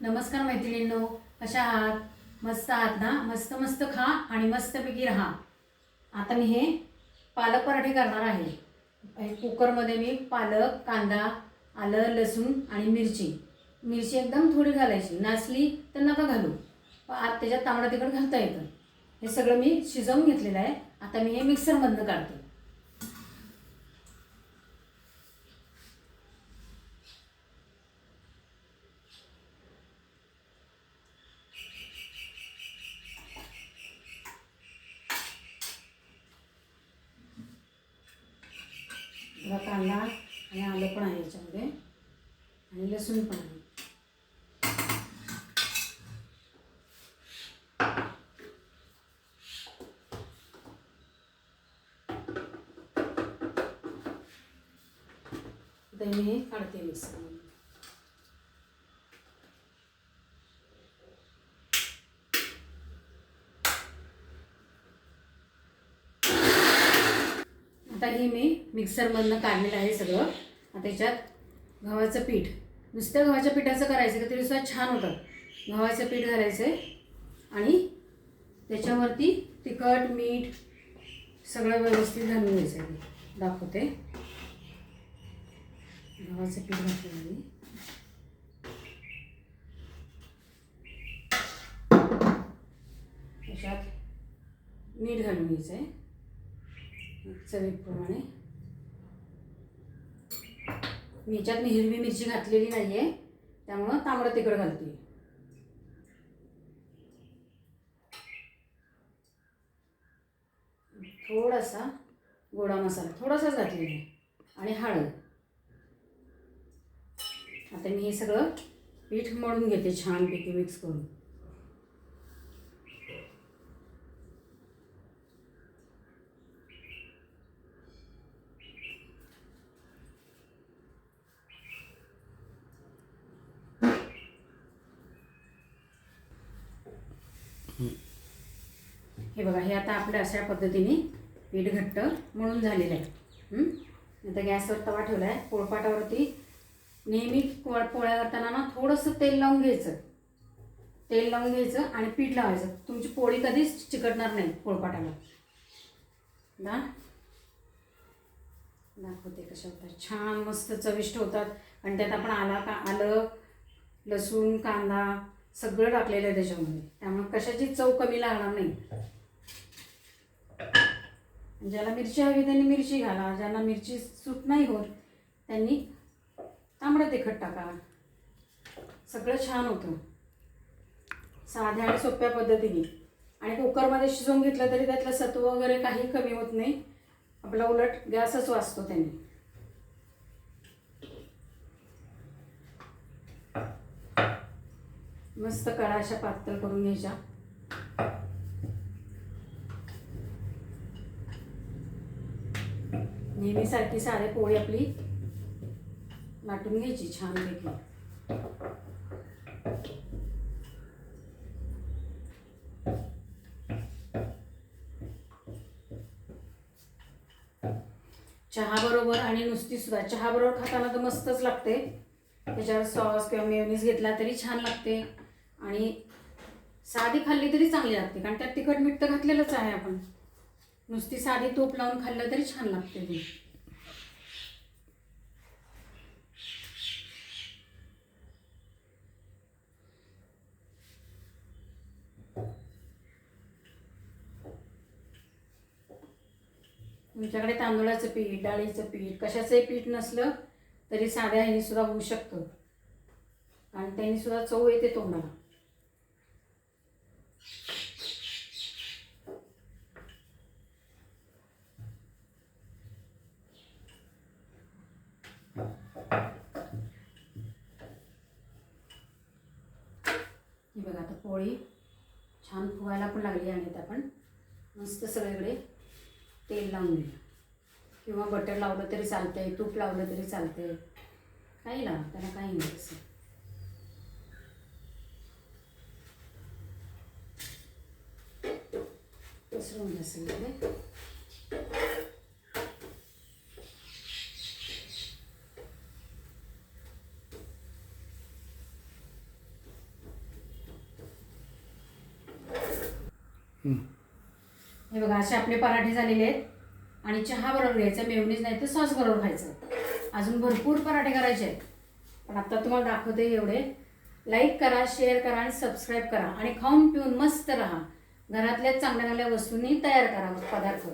नमस्कार मैत्रिणींनो कशा आहात? मस्त आहात ना? मस्त मस्त खा आणि मस्तपैकी राहा. आता मी हे पालक पराठे करणार आहे. कुकरमध्ये मी पालक कांदा आलं लसूण आणि मिरची. मिरची एकदम थोडी घालायची. नाचली तर नका घालू. आत त्याच्यात तांबडा तिखट घालता येतं. हे सगळं मी शिजवून घेतलेलं आहे. आता मी हे मिक्सरमधनं काढते बघा कांदा आणि आलं पण आहे याच्यामध्ये. आणि लसूण पण आहे. मी हे काढते मिक्सरमध्ये. आता हे मी मिक्सरमधनं काढलेलं आहे सगळं. आता त्याच्यात गव्हाचं पीठ. नुसतं गव्हाच्या पिठाचं करायचं का तरी सुद्धा छान होतं. गव्हाचं पीठ घालायचं आहे आणि त्याच्यावरती तिखट मीठ सगळं व्यवस्थित घालून घ्यायचं आहे दाखवते. गव्हाचं पीठ घातलं मी. त्याच्यात मीठ घालून घ्यायचं आहे चवीप्रमाणे. मी याच्यात मी हिरवी मिरची घातलेली नाही आहे त्यामुळं तांबडं तिखट घालते. थोडासा गोडा मसाला थोडासाच घातलेला आहे. आणि हळद. आता मी हे सगळं पीठ मळून घेते छानपैकी मिक्स करून. हे बघा हे आता आपल्या अशा पद्धतीने पीठ घट्ट मळून झालेलं आहे. आता गॅसवर तवा ठेवला आहे पोळपाटावरती नेहमी पोळ पोळ्या करताना ना थोडंसं तेल लावून घ्यायचं. तेल लावून घ्यायचं आणि पीठ लावायचं. तुमची पोळी कधीच चिकटणार नाही पोळपाटाला. ना दाखवते कशा होतात. छान मस्त चविष्ट होतात. आणि त्यात आपण आला का आलं लसूण कांदा सगळं टाकलेलं आहे त्याच्यामध्ये. त्यामुळे कशाची चव कमी लागणार नाही. ज्याला मिरची हवी त्यांनी मिरची घाला. ज्यांना मिरची सूट नाही होत त्यांनी तांबडं तिखट टाका. सगळं छान होतं. साध्या आणि सोप्या पद्धतीने. आणि कुकरमध्ये शिजवून घेतलं तरी त्यातलं सत्व वगैरे काही कमी होत नाही. आपला उलट गॅसच वाचतो त्यांनी. मस्त कडाशा अशा पातळ करून घ्यायच्या. नेहमीसारखी सारे पोळी आपली लाटून घ्यायची छानपैकी चहा बरोबर आणि नुसती सुद्धा. चहा बरोबर खाताना तर मस्तच लागते. त्याच्यावर सॉस किंवा मेयोनीज घेतला तरी छान लागते. आणि साधी खाल्ली तरी चांगली लागते कारण त्यात तिखट मीठ तर घातलेलंच आहे आपण. नुसती साधी तूप लावून खाल्लं तरी छान लागते ती. तुमच्याकडे तांदूळाचं पीठ डाळीचं पीठ कशाचंही पीठ नसलं तरी साध्या ह्यानी सुद्धा होऊ शकतं. आणि त्यांनी सुद्धा चव येते तोंडाला. बघा आता पोळी छान फुगायला पण लागली आणि आता आपण. मस्त सगळीकडे तेल लावून घेऊया. किंवा बटर लावलं तरी चालतंय तूप लावलं तरी चालतंय. काही लावा त्याला काही नाही असं. olmasın diye. हे बघा असे आपले पराठे झालेले आहेत. आणि चहा बरोबर घ्यायचा मेवणीच नाही तर सॉस बरोबर खायचं. अजून भरपूर पराठे करायचे आहेत. पण आत्ता तुम्हाला दाखवते एवढे. लाईक करा शेअर करा आणि सबस्क्राईब करा. आणि खाऊन पिऊन मस्त राहा. घरातल्या चांगल्या चांगल्या वस्तूंनी तयार करा पदार्थ.